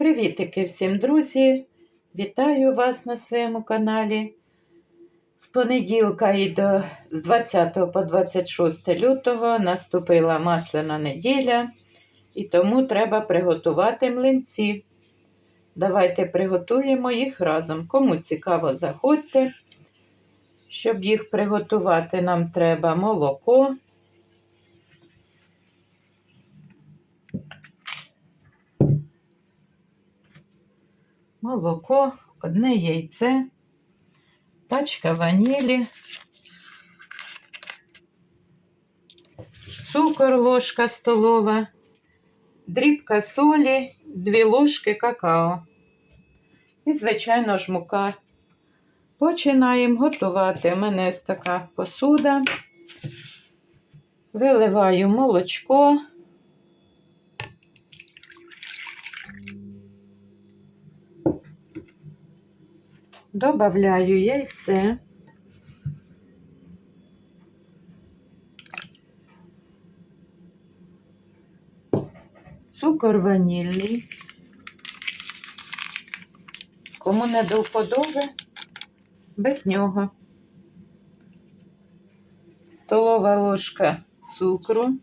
Привітики всім, друзі! Вітаю вас на своєму каналі. З понеділка і до з 20 по 26 лютого наступила масляна неділя, і тому треба приготувати млинці. Давайте приготуємо їх разом. Кому цікаво, заходьте. Щоб їх приготувати, нам треба молоко. Молоко, одне яйце, пачка ванілі, цукор ложка столова, дрібка солі, дві ложки какао. І, звичайно ж, мука. Починаємо готувати. У мене ось така посуда. Виливаю молочко. Добавляю яйце. Цукор ванільний. Кому не до вподоби, без нього. Столова ложка цукру.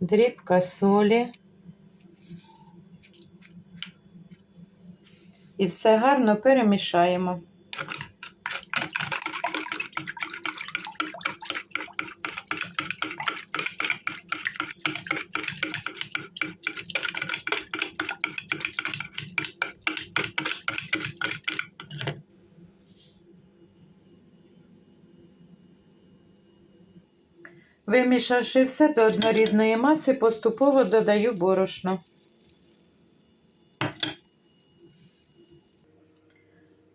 Дрібка солі. І все гарно перемішаємо. Вимішавши все до однорідної маси, поступово додаю борошно.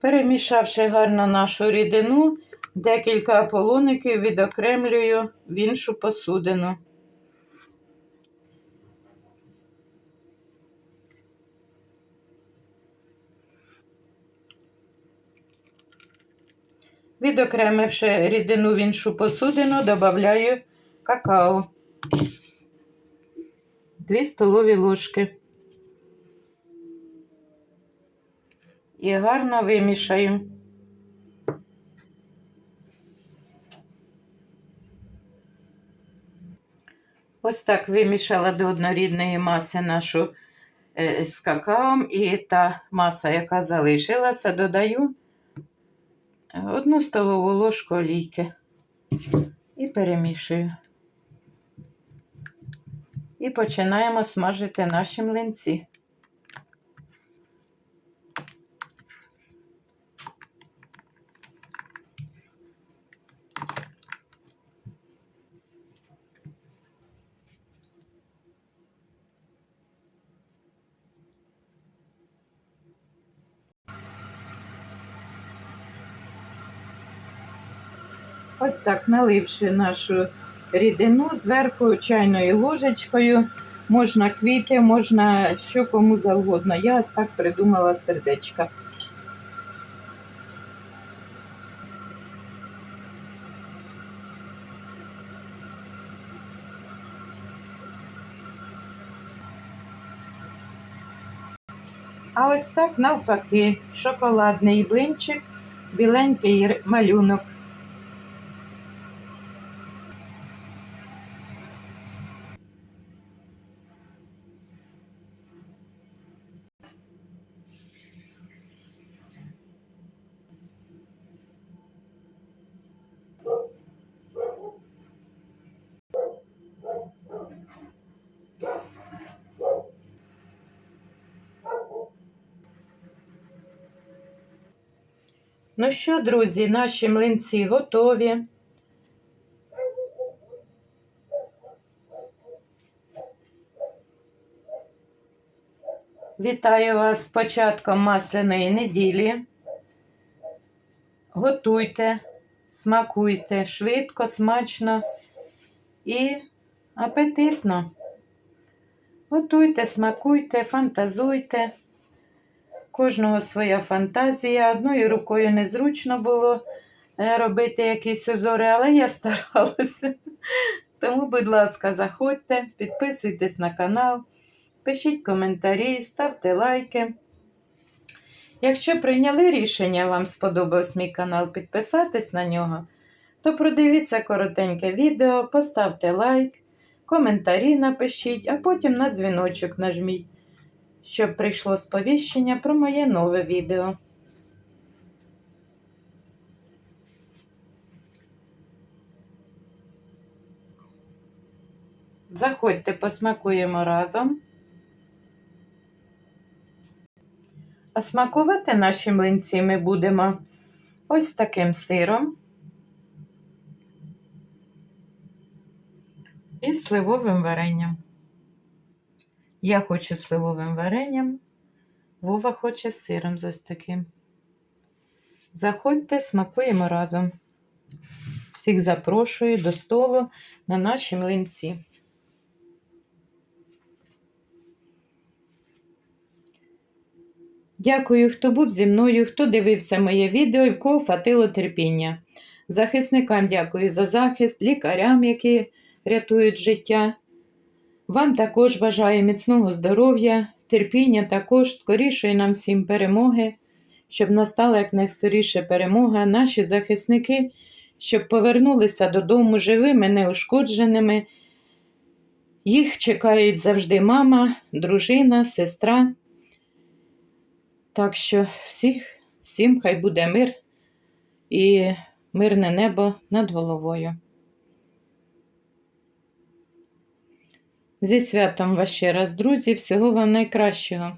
Перемішавши гарно нашу рідину, декілька полуників відокремлюю в іншу посудину. Відокремивши рідину в іншу посудину, додаю какао. 2 столові ложки. І гарно вимішаю. Ось так вимішала до однорідної маси нашу е, з какаом і та маса, яка залишилася, додаю одну столову ложку олійки і перемішую. І починаємо смажити наші млинці. Ось так, наливши нашу рідину зверху чайною ложечкою, можна квіти, можна що кому завгодно. Я ось так придумала сердечка. А ось так навпаки, шоколадний блинчик, біленький малюнок. Ну що, друзі, наші млинці готові. Вітаю вас з початком масляної неділі. Готуйте, смакуйте швидко, смачно і апетитно. Готуйте, смакуйте, фантазуйте. Кожного своя фантазія. Одною рукою незручно було е, робити якісь узори, але я старалася. Тому, будь ласка, заходьте, підписуйтесь на канал, пишіть коментарі, ставте лайки. Якщо прийняли рішення, вам сподобався мій канал, підписатись на нього, то продивіться коротеньке відео, поставте лайк, коментарі напишіть, а потім на дзвіночок нажміть, щоб прийшло сповіщення про моє нове відео. Заходьте, посмакуємо разом. А смакувати наші млинці ми будемо ось таким сиром і сливовим варенням. Я хочу сливовим варенням, Вова хоче сиром з ось таким. Заходьте, смакуємо разом. Всіх запрошую до столу на наші млинці. Дякую, хто був зі мною, хто дивився моє відео і в кого хватило терпіння. Захисникам дякую за захист, лікарям, які рятують життя. Вам також бажаю міцного здоров'я, терпіння також, скорішої нам всім перемоги, щоб настала якнайскоріше перемога, наші захисники, щоб повернулися додому живими, неушкодженими. Їх чекають завжди мама, дружина, сестра. Так що всіх, всім хай буде мир і мирне небо над головою. Зі святом вас ще раз, друзі, всього вам найкращого.